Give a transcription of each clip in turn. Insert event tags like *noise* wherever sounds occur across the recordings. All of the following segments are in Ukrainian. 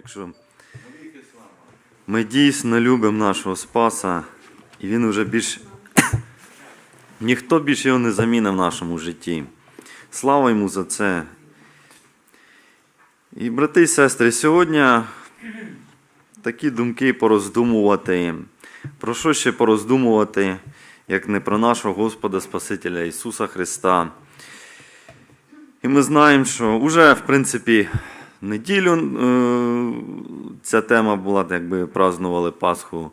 якщо ми дійсно любимо нашого Спаса, і він уже більш *coughs* ніхто більше його не замінив в нашому житті. Слава йому за це. І, брати і сестри, сьогодні такі думки пороздумувати. Про що ще пороздумувати, як не про нашого Господа Спасителя Ісуса Христа. І ми знаємо, що вже, в принципі, неділю е, ця тема була, якби празднували Пасху.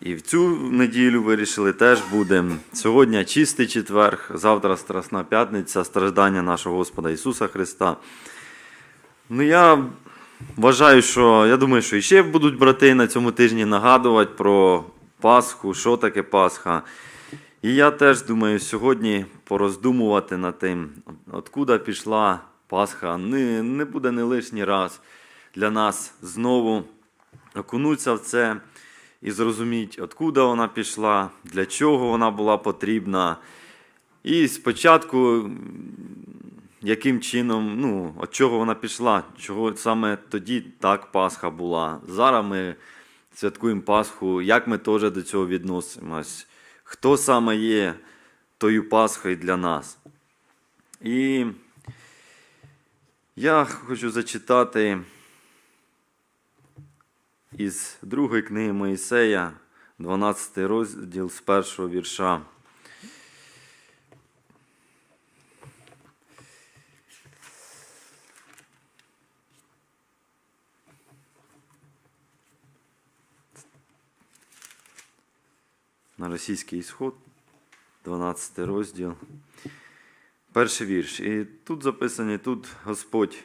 І в цю неділю вирішили теж будемо. Сьогодні чистий четверг, завтра Страсна п'ятниця, страждання нашого Господа Ісуса Христа. Ну, я вважаю, що я думаю, що іще будуть брати на цьому тижні нагадувати про Пасху, що таке Пасха. І я теж думаю сьогодні пороздумувати над тим, откуда пішла Пасха. Не, не буде не лишній раз для нас знову окунутися в це і зрозуміти, откуда вона пішла, для чого вона була потрібна. І спочатку, яким чином, ну, від чого вона пішла, чого саме тоді так Пасха була. Зараз ми святкуємо Пасху, як ми теж до цього відносимось, хто саме є тою Пасхою для нас. І я хочу зачитати із другої книги Моїсея, 12 розділ з першого вірша. На російський ісход, 12 розділ. Перший вірш. І тут записаний, тут Господь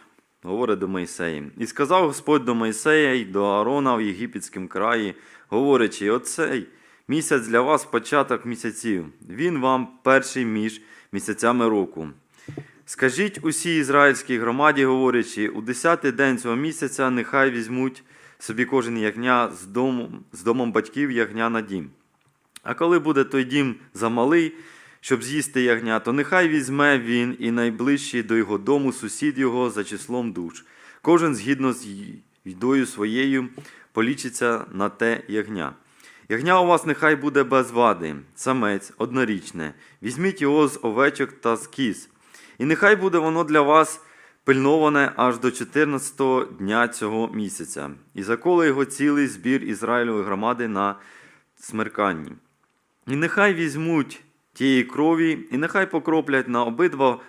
говорить до Мойсея. І сказав Господь до Мойсея і до Аарона в Єгипетському краї, говорячи, оцей місяць для вас початок місяців. Він вам перший між місяцями року. Скажіть усій ізраїльській громаді, говорячи, у десятий день цього місяця нехай візьмуть собі кожен ягня з домом, з домом батьків ягня на дім. А коли буде той дім замалий, щоб з'їсти ягня, то нехай візьме він і найближчий до його дому сусід його за числом душ. Кожен згідно з їдою своєю полічиться на те ягня. Ягня у вас нехай буде без вади, самець, однорічне. Візьміть його з овечок та з кіз. І нехай буде воно для вас пильноване аж до 14-го дня цього місяця. І заколе його цілий збір Ізраїльової громади на смерканні. І нехай візьмуть тієї крові, і нехай покроплять на обидва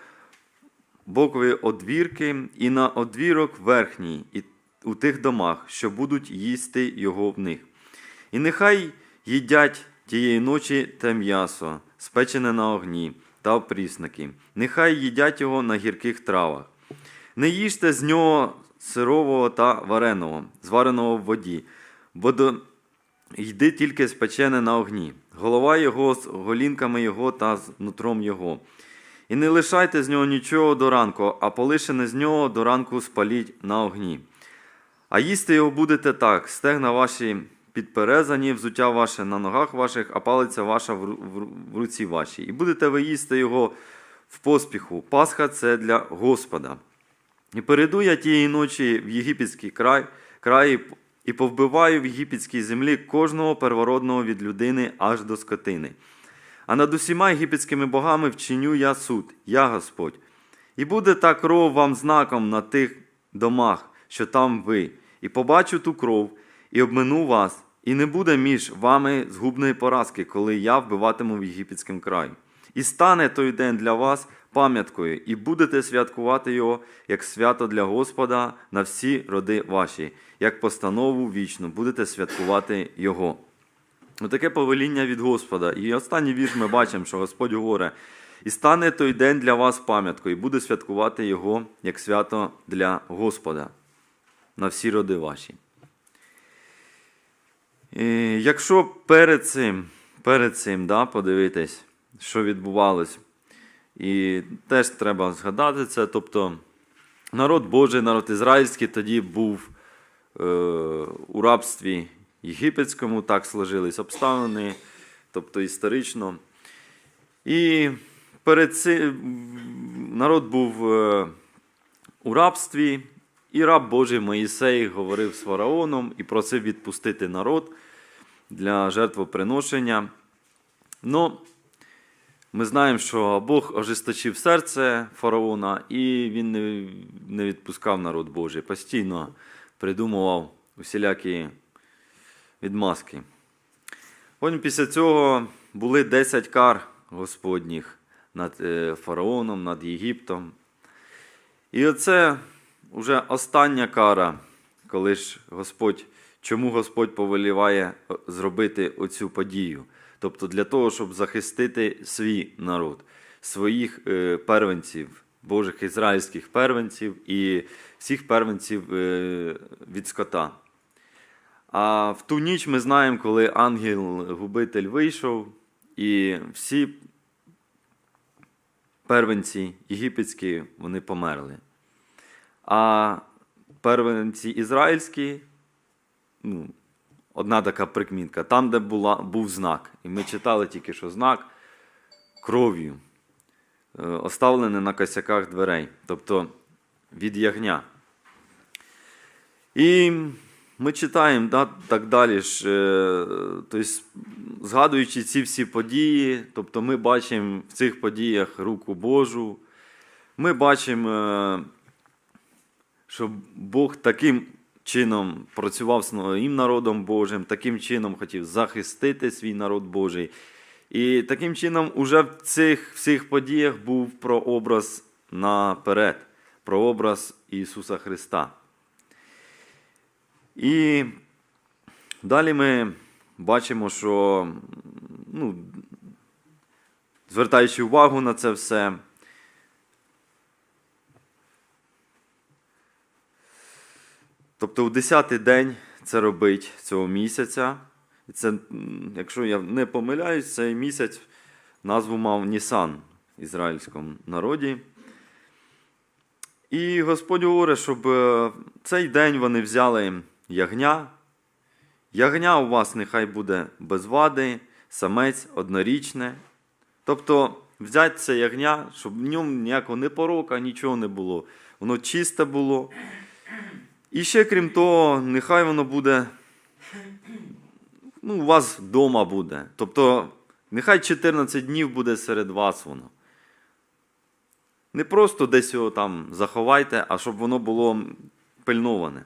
бокові одвірки і на одвірок верхній, і у тих домах, що будуть їсти його в них. І нехай їдять тієї ночі те м'ясо, спечене на огні та опрісники. Нехай їдять його на гірких травах. Не їжте з нього сирового та вареного, звареного в воді, бо до йди тільки спечене на огні, голова його з голінками його та з нутром його. І не лишайте з нього нічого до ранку, а полишене з нього до ранку спаліть на огні. А їсти його будете так: стегна ваші підперезані, взуття ваше на ногах ваших, а палиця ваша в ру- в в руці вашій. І будете ви їсти його в поспіху. Пасха це для Господа. І перейду я тієї ночі в єгипетський край, край і повбиваю в єгипетській землі кожного первородного від людини аж до скотини. А над усіма єгипетськими богами вчиню я суд, я Господь. І буде та кров вам знаком на тих домах, що там ви, і побачу ту кров, і обмину вас, і не буде між вами згубної поразки, коли я вбиватиму в єгипетському краї. І стане той день для вас пам'яткою, і будете святкувати його як свято для Господа на всі роди ваші, як постанову вічну, будете святкувати його. Отаке повеління від Господа. І останній вірш ми бачимо, що Господь говорить: і стане той день для вас пам'яткою, і буде святкувати його як свято для Господа на всі роди ваші. І якщо перед цим, перед цим да, подивитись, що відбувалось, і теж треба згадати це. Тобто, народ Божий, народ ізраїльський тоді був е, у рабстві єгипетському, так сложились обставини, тобто історично. І перед цим народ був е, у рабстві, І раб Божий Моїсей говорив з фараоном і просив відпустити народ для жертвоприношення. Ну, ми знаємо, що Бог ожесточив серце фараона, і він не, відпускав народ Божий. Постійно придумував усілякі відмазки. Потім після цього були 10 кар Господніх над е, фараоном, над Єгиптом. І оце вже остання кара, коли ж Господь, чому Господь повеліває е, зробити оцю подію. Тобто для того, щоб захистити свій народ, своїх е, первенців, Божих ізраїльських первенців і всіх первенців е, від скота. А в ту ніч ми знаємо, коли ангел-губитель вийшов, і всі первенці єгипетські вони померли. А первенці ізраїльські, ну, одна така прикмітка, там, де була, був знак. І ми читали тільки, що знак кров'ю, е, оставлений на косяках дверей, тобто від ягня. І ми читаємо да, так далі. ж, тобто, згадуючи ці всі події, тобто ми бачимо в цих подіях руку Божу. Ми бачимо, е, що Бог таким чином працював з своїм народом Божим, таким чином хотів захистити свій народ Божий. І таким чином, уже в цих всіх подіях був прообраз наперед, прообраз Ісуса Христа. І далі ми бачимо, що, ну, звертаючи увагу на це все, тобто у 10-й день це робить цього місяця. І це, якщо я не помиляюсь, цей місяць назву мав Нісан в ізраїльському народі. І Господь говорить, щоб е, цей день вони взяли ягня. Ягня у вас нехай буде без вади, самець однорічне. Тобто взяти це ягня, щоб в ньому ніякого не порока, нічого не було. Воно чисте було. І ще крім того, нехай воно буде. Ну, у вас вдома буде. Тобто, нехай 14 днів буде серед вас воно. Не просто десь його там заховайте, а щоб воно було пильноване.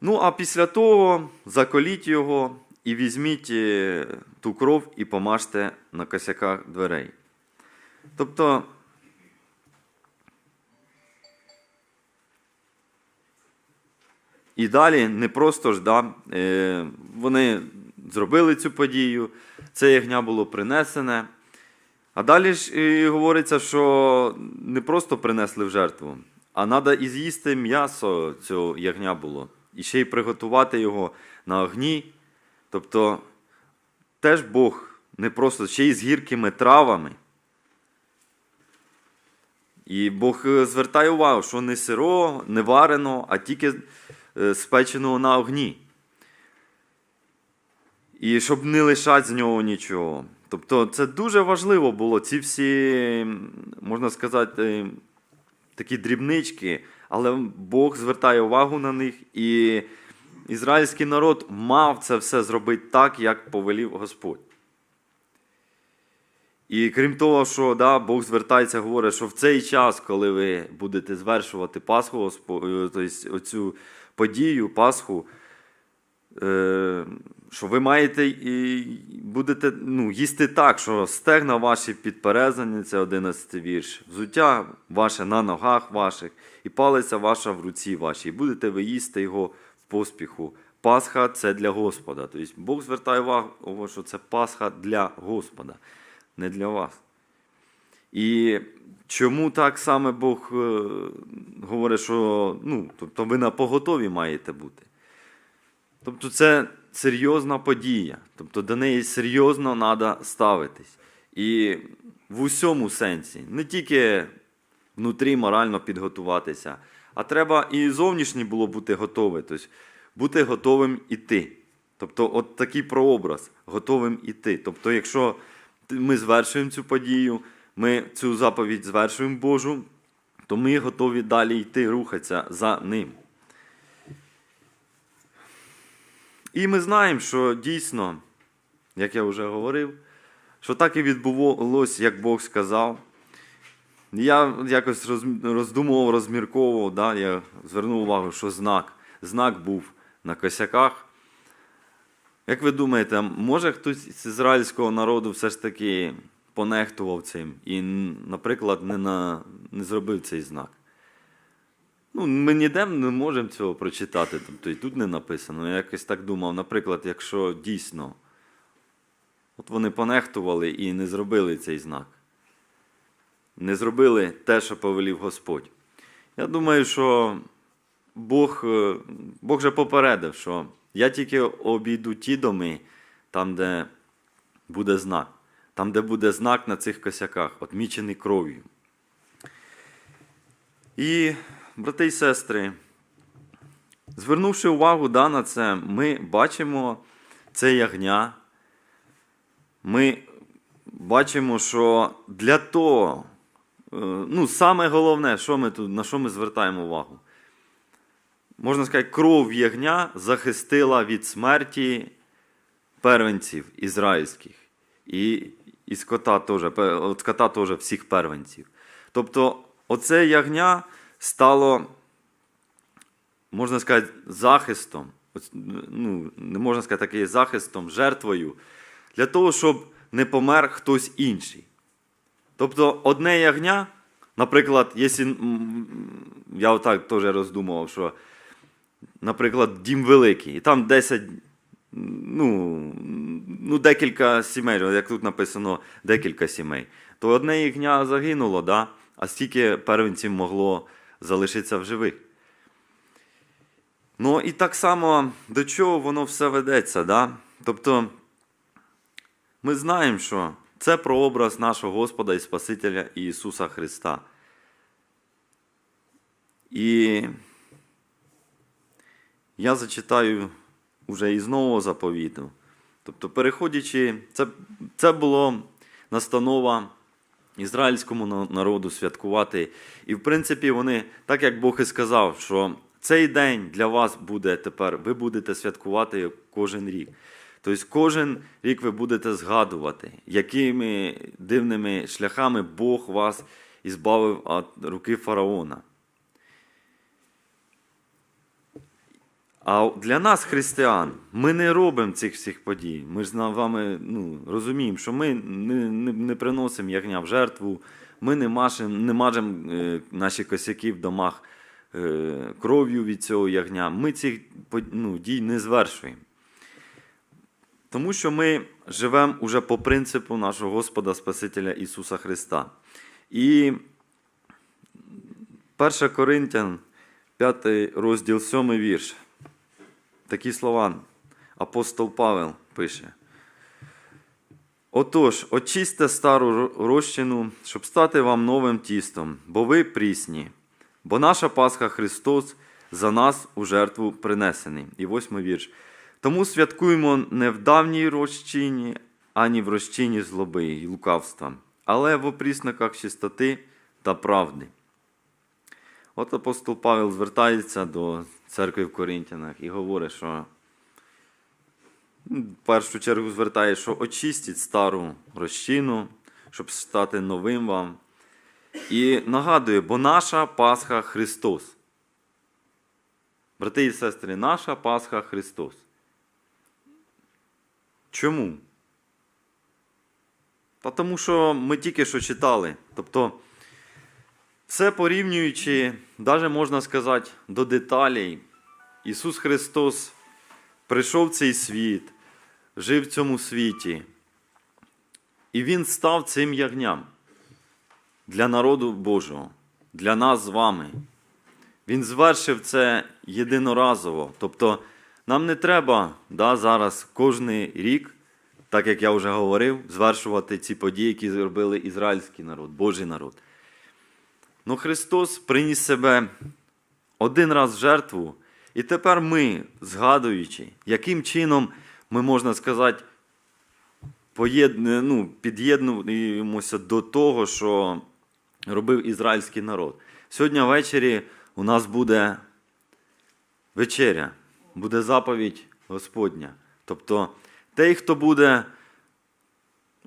Ну, а після того заколіть його і візьміть е, ту кров і помажте на косяках дверей. Тобто, і далі не просто ж, да, е, вони зробили цю подію, це ягня було принесене. А далі ж і говориться, що не просто принесли в жертву, а треба і з'їсти м'ясо цього ягня було. І ще й приготувати його на огні. Тобто теж Бог не просто ще й з гіркими травами. І Бог е, звертає увагу, що не сиро, не варено, а тільки е, спеченого на огні. І щоб не лишати з нього нічого. Тобто це дуже важливо було, ці всі, можна сказати, такі дрібнички, але Бог звертає увагу на них, і ізраїльський народ мав це все зробити так, як повелів Господь. І крім того, що да, Бог звертається, говорить, що в цей час, коли ви будете звершувати Пасху, е, тобто оцю подію, Пасху, е, що ви маєте і будете ну, їсти так, що стегна ваші підперезані, це 11 вірш, взуття ваше на ногах ваших, і палиця ваша в руці вашій. І будете ви їсти його в поспіху. Пасха це для Господа. Тобто Бог звертає увагу, що це Пасха для Господа, не для вас. І чому так саме Бог е, говорить, що ну, тобто ви на поготові маєте бути? Тобто це серйозна подія. Тобто до неї серйозно треба ставитись. І в усьому сенсі, не тільки внутрі морально підготуватися, а треба і зовнішнє було бути готове. Тобто бути готовим іти. Тобто, от такий прообраз, готовим іти. Тобто, якщо ми звершуємо цю подію, ми цю заповідь звершуємо Божу, то ми готові далі йти, рухатися за ним. І ми знаємо, що дійсно, як я вже говорив, що так і відбувалося, як Бог сказав. Я якось роздумував, розмірковував, да, я звернув увагу, що знак. Знак був на косяках. Як ви думаєте, може хтось з ізраїльського народу все ж таки понехтував цим і, наприклад, не, на, не зробив цей знак? Ну, ми ніде не можемо цього прочитати, тобто і тут не написано. Я якось так думав, наприклад, якщо дійсно от вони понехтували і не зробили цей знак, не зробили те, що повелів Господь. Я думаю, що Бог, е, Бог же попередив, що я тільки обійду ті доми, там, де буде знак, там, де буде знак на цих косяках, отмічений кров'ю. І, брати і сестри, звернувши увагу да, на це, ми бачимо це ягня. Ми бачимо, що для того, е, ну, саме головне, що ми тут, на що ми звертаємо увагу. Можна сказати, кров ягня захистила від смерті первенців ізраїльських. І, і скота теж, от скота теж всіх первенців. Тобто, оце ягня стало, можна сказати, захистом. Ну, не можна сказати такий захистом, жертвою, для того, щоб не помер хтось інший. Тобто, одне ягня, наприклад, якщо я отак теж роздумував, що, наприклад, дім великий, і там 10, ну, ну декілька сімей, як тут написано, декілька сімей, то одне ягня загинуло, да? а стільки первенців могло залишитися в живих. Ну і так само до чого воно все ведеться. Да? Тобто, ми знаємо, що це прообраз нашого Господа і Спасителя Ісуса Христа. І я зачитаю вже із нового заповіту. Тобто, переходячи, це, це було настанова ізраїльському народу святкувати. І, в принципі, вони, так як Бог і сказав, що цей день для вас буде тепер, ви будете святкувати кожен рік. Тобто кожен рік ви будете згадувати, якими дивними шляхами Бог вас ізбавив від руки фараона. А для нас, християн, ми не робимо цих всіх подій. Ми ж з вами ну, розуміємо, що ми не, не, не приносимо ягня в жертву, ми не мажемо не мажем, е, наші косяки в домах е, кров'ю від цього ягня. Ми цих ну, дій не звершуємо. Тому що ми живемо уже по принципу нашого Господа Спасителя Ісуса Христа. І 1 Коринтян, 5 розділ, 7 вірш. Такі слова апостол Павел пише. Отож, очисьте стару ро- розчину, щоб стати вам новим тістом, бо ви прісні, бо наша Пасха Христос за нас у жертву принесений. І восьмий вірш. Тому святкуємо не в давній розчині, ані в розчині злоби і лукавства, але в опрісниках чистоти та правди. От апостол Павел звертається до церкви в Коринтянах і говорить, що в першу чергу звертає, що очистіть стару розчину, щоб стати новим вам. І нагадує, бо наша Пасха Христос. Брати і сестри, наша Пасха Христос. Чому? Та тому що ми тільки що читали. Тобто, все порівнюючи, навіть можна сказати, до деталей, Ісус Христос прийшов в цей світ, жив в цьому світі, і Він став цим ягням для народу Божого, для нас з вами. Він звершив це єдиноразово. Тобто, нам не треба да, зараз кожний рік, так як я вже говорив, звершувати ці події, які зробили ізраїльський народ, Божий народ. Ну Христос приніс себе один раз в жертву, і тепер ми, згадуючи, яким чином ми, можна сказати, ну, під'єднуємося до того, що робив ізраїльський народ. Сьогодні ввечері у нас буде вечеря, буде заповідь Господня. Тобто той, хто буде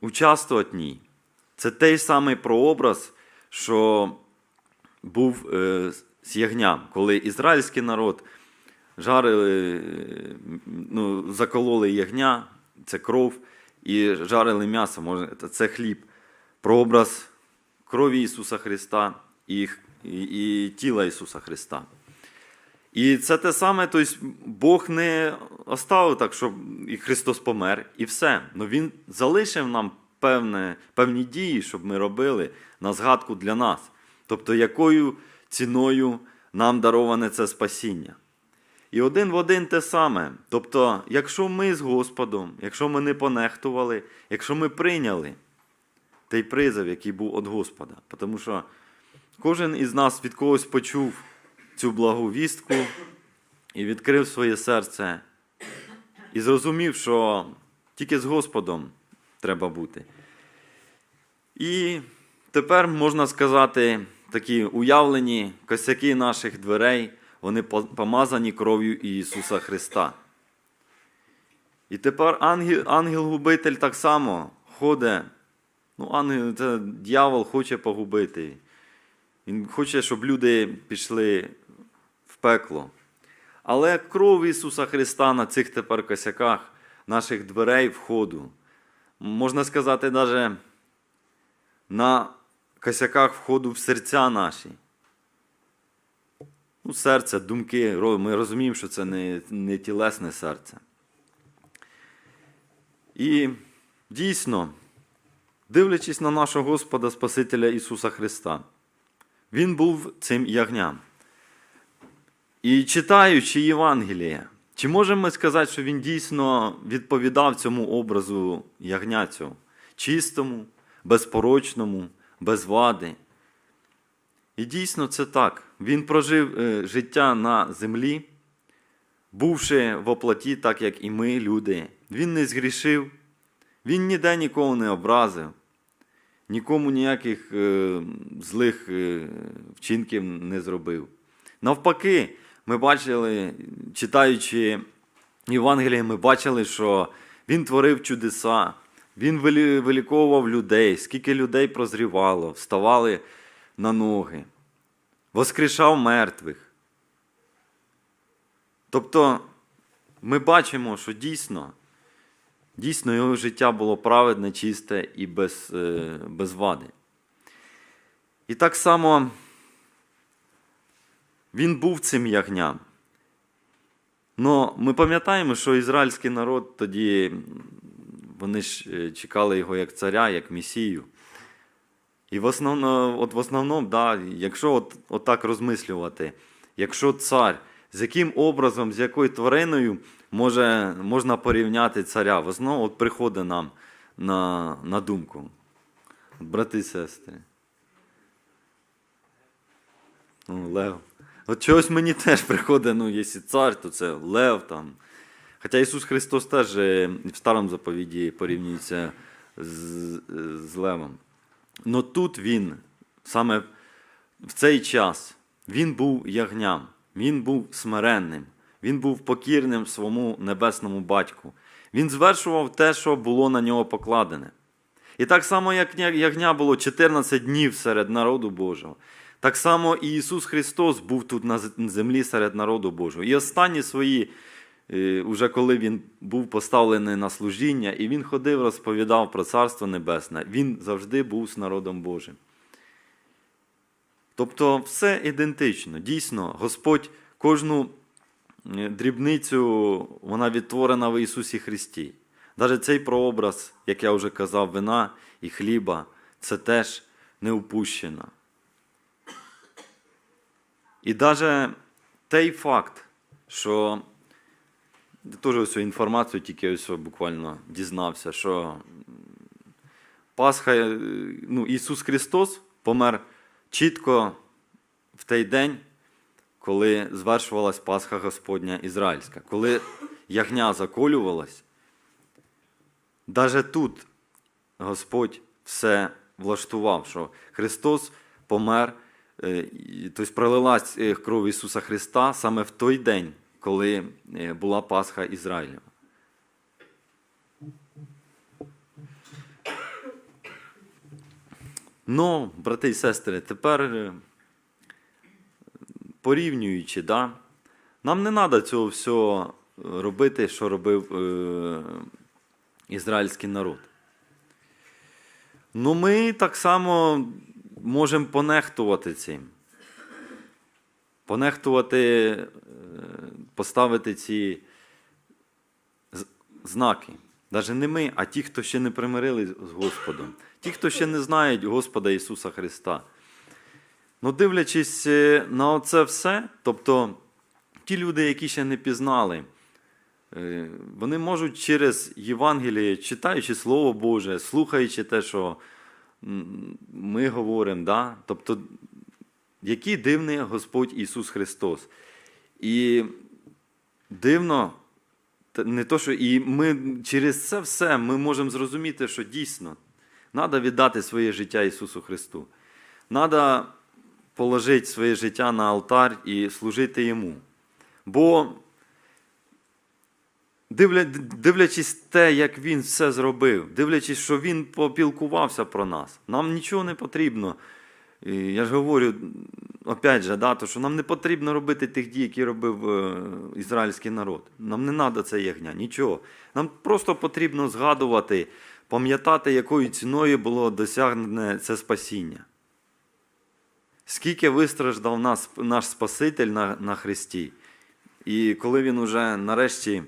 участвувати в ній, це той самий прообраз, що був е, з ягням, коли ізраїльський народ жарили, е, ну, закололи ягня, це кров, і жарили м'ясо, може, це хліб. Прообраз крові Ісуса Христа і, і, і тіла Ісуса Христа. І це те саме, тобто Бог не оставив так, щоб і Христос помер, і все. Но Він залишив нам певне, певні дії, щоб ми робили на згадку для нас. Тобто, якою ціною нам дароване це спасіння. І один в один те саме. Тобто, якщо ми з Господом, якщо ми не понехтували, якщо ми прийняли той призов, який був від Господа. Тому що кожен із нас від когось почув цю благу вістку і відкрив своє серце, і зрозумів, що тільки з Господом треба бути. І тепер можна сказати, такі уявлені косяки наших дверей, вони помазані кров'ю Ісуса Христа. І тепер ангел, ангел-губитель так само ходить. Ну, ангел, це дьявол хоче погубити. Він хоче, щоб люди пішли в пекло. Але кров Ісуса Христа на цих тепер косяках наших дверей входу, можна сказати, навіть на косяках входу в серця наші. Ну, серце, думки, ми розуміємо, що це не, не тілесне серце. І дійсно, дивлячись на нашого Господа Спасителя Ісуса Христа, Він був цим ягням. І читаючи Євангеліє, чи можемо ми сказати, що він дійсно відповідав цьому образу ягня цього? Чистому, безпорочному, без вади? І дійсно це так. Він прожив е, життя на землі, бувши в оплаті, так як і ми, люди. Він не згрішив, він ніде нікого не образив, нікому ніяких е, злих е, вчинків не зробив. Навпаки, ми бачили, читаючи Євангеліє, ми бачили, що він творив чудеса, він виліковував людей, скільки людей прозрівало, вставали на ноги, воскрешав мертвих. Тобто ми бачимо, що дійсно, дійсно його життя було праведне, чисте і без, е, без вади. І так само він був цим ягням. Но ми пам'ятаємо, що ізраїльський народ тоді вони ж е, чекали його як царя, як месію. І в основному, от в основному, да, якщо от, от так розмислювати, якщо цар, з яким образом, з якою твариною може, можна порівняти царя, в основному от приходить нам на, на думку. Брати і сестри. Ну, Лев. От чогось мені теж приходить, ну, якщо цар, то це Лев там. Хоча Ісус Христос теж в старому заповіді порівнюється з, з Левом. Но тут він, саме в цей час, він був ягням, він був смиренним, він був покірним своєму небесному батьку. Він звершував те, що було на нього покладене. І так само, як ягня було 14 днів серед народу Божого, так само і Ісус Христос був тут на землі серед народу Божого. І останні свої, уже коли Він був поставлений на служіння, і Він ходив, розповідав про Царство Небесне, Він завжди був з народом Божим. Тобто все ідентично. Дійсно, Господь кожну е, дрібницю вона відтворена в Ісусі Христі. Навіть цей прообраз, як я вже казав, вина і хліба, це теж не упущено. І навіть той факт, що теж ось інформацію тільки ось буквально дізнався, що Пасха, е, ну, Ісус Христос помер чітко в той день, коли звершувалась Пасха Господня Ізраїльська, коли ягня заколювалась, навіть тут Господь все влаштував, що Христос помер е, тобто пролилась е, кров Ісуса Христа саме в той день, коли е, була Пасха Ізраїлєва. Ну, брати і сестри, тепер е, порівнюючи, да, нам не треба цього всього робити, що робив е, ізраїльський народ. Ну, ми так само можемо понехтувати цим. Понехтувати, е, поставити ці знаки. Навіть не ми, а ті, хто ще не примирили з Господом. Ті, хто ще не знають Господа Ісуса Христа. Ну, дивлячись е, на це все, тобто ті люди, які ще не пізнали, е, вони можуть через Євангеліє, читаючи Слово Боже, слухаючи те, що ми говоримо, да? тобто, який дивний Господь Ісус Христос. І дивно, не то, що і ми через це все ми можемо зрозуміти, що дійсно треба віддати своє життя Ісусу Христу. Треба положити своє життя на алтар і служити Йому. Бо, дивлячись те, як Він все зробив, дивлячись, що Він попілкувався про нас, нам нічого не потрібно. І Я ж говорю, опять же, да, то, що нам не потрібно робити тих дій, які робив е, ізраїльський народ. Нам не треба це ягня, нічого. Нам просто потрібно згадувати, пам'ятати, якою ціною було досягнене це спасіння. Скільки вистраждав нас, наш Спаситель на, на Христі. І коли він уже нарешті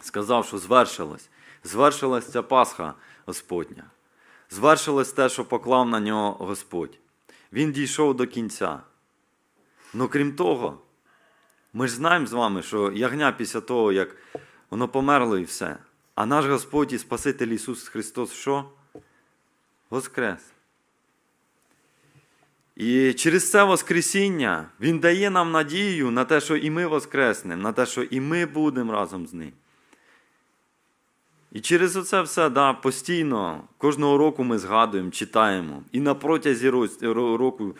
сказав, що звершилось, звершилась ця Пасха Господня, звершилось те, що поклав на нього Господь. Він дійшов до кінця. Ну крім того, ми ж знаємо з вами, що ягня після того, як воно померло і все. А наш Господь і Спаситель Ісус Христос що? Воскрес. І через це Воскресіння Він дає нам надію на те, що і ми воскреснемо, на те, що і ми будемо разом з Ним. І через оце все да, постійно, кожного року ми згадуємо, читаємо. І на протязі року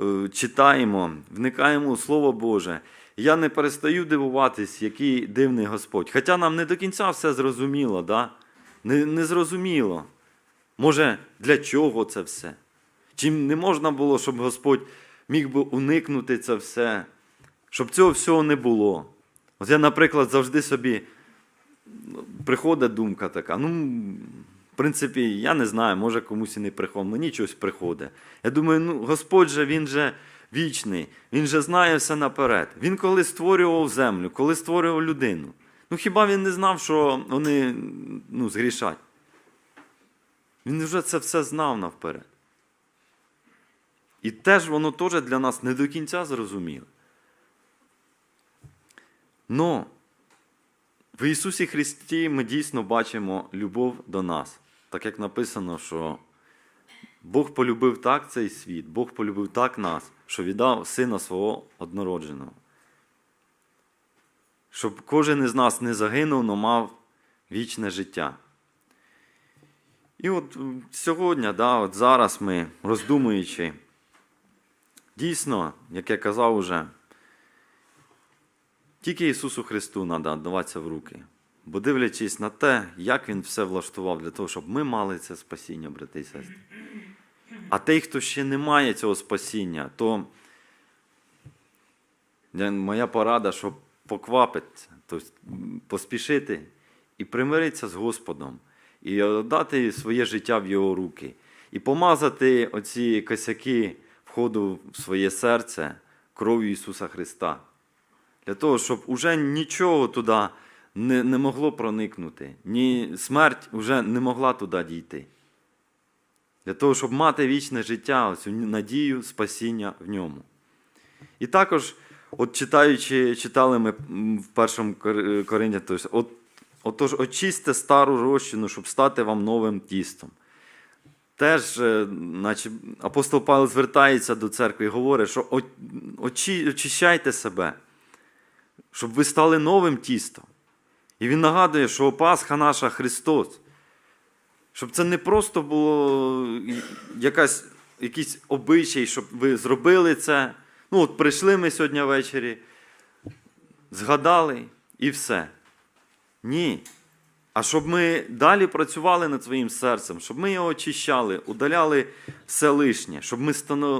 е, читаємо, вникаємо у Слово Боже. Я не перестаю дивуватись, який дивний Господь. Хоча нам не до кінця все зрозуміло, да? не, не зрозуміло. Може, для чого це все? Чим не можна було, щоб Господь міг би уникнути це все, щоб цього всього не було. От я, наприклад, завжди собі приходить думка така. Ну, в принципі, я не знаю, може комусь і не приходить, мені щось приходить. Я думаю, ну, Господь же, він же вічний, він же знає все наперед. Він коли створював землю, коли створював людину. Ну хіба він не знав, що вони ну, згрішать? Він вже це все знав навперед. І теж воно теж для нас не до кінця зрозуміло. Но в Ісусі Христі ми дійсно бачимо любов до нас. Так як написано, що Бог полюбив так цей світ, Бог полюбив так нас, що віддав Сина свого однородженого. Щоб кожен із нас не загинув, но мав вічне життя. І от сьогодні, да, от зараз ми, роздумуючи, дійсно, як я казав уже, тільки Ісусу Христу треба віддаватися в руки. Бо дивлячись на те, як Він все влаштував для того, щоб ми мали це спасіння, брати і сестри. А той, хто ще не має цього спасіння, то моя порада, щоб поквапитися, тобто поспішити і примиритися з Господом, і дати своє життя в Його руки, і помазати оці косяки входу в своє серце кров'ю Ісуса Христа. Для того, щоб уже нічого туди не, не могло проникнути, ні смерть вже не могла туди дійти. Для того, щоб мати вічне життя, цю надію, спасіння в ньому. І також, от читаючи, читали ми в першому Кор- Коринті, тобто, от, отож, очисьте стару розчину, щоб стати вам новим тістом. Теж, е, наче, апостол Павло звертається до церкви і говорить, що очищайте себе, щоб ви стали новим тістом. І він нагадує, що Пасха наша Христос. Щоб це не просто було якась якийсь обичай, щоб ви зробили це. Ну, от прийшли ми сьогодні ввечері, згадали і все. Ні. А щоб ми далі працювали над своїм серцем, щоб ми його очищали, удаляли все лишнє, щоб ми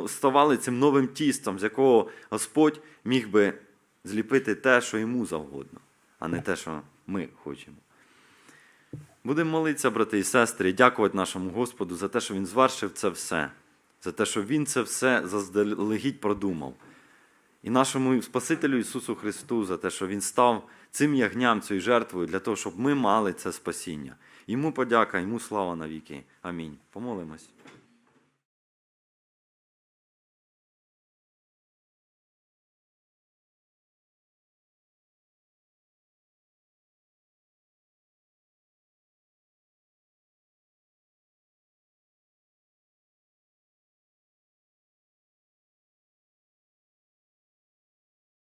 ставали цим новим тістом, з якого Господь міг би зліпити те, що йому завгодно, а не те, що ми хочемо. Будемо молитися, брати і сестри, і дякувати нашому Господу за те, що Він звершив це все, за те, що Він це все заздалегідь продумав. І нашому Спасителю Ісусу Христу за те, що Він став цим ягням, цією жертвою, для того, щоб ми мали це спасіння. Йому подяка, йому слава навіки. Амінь. Помолимось.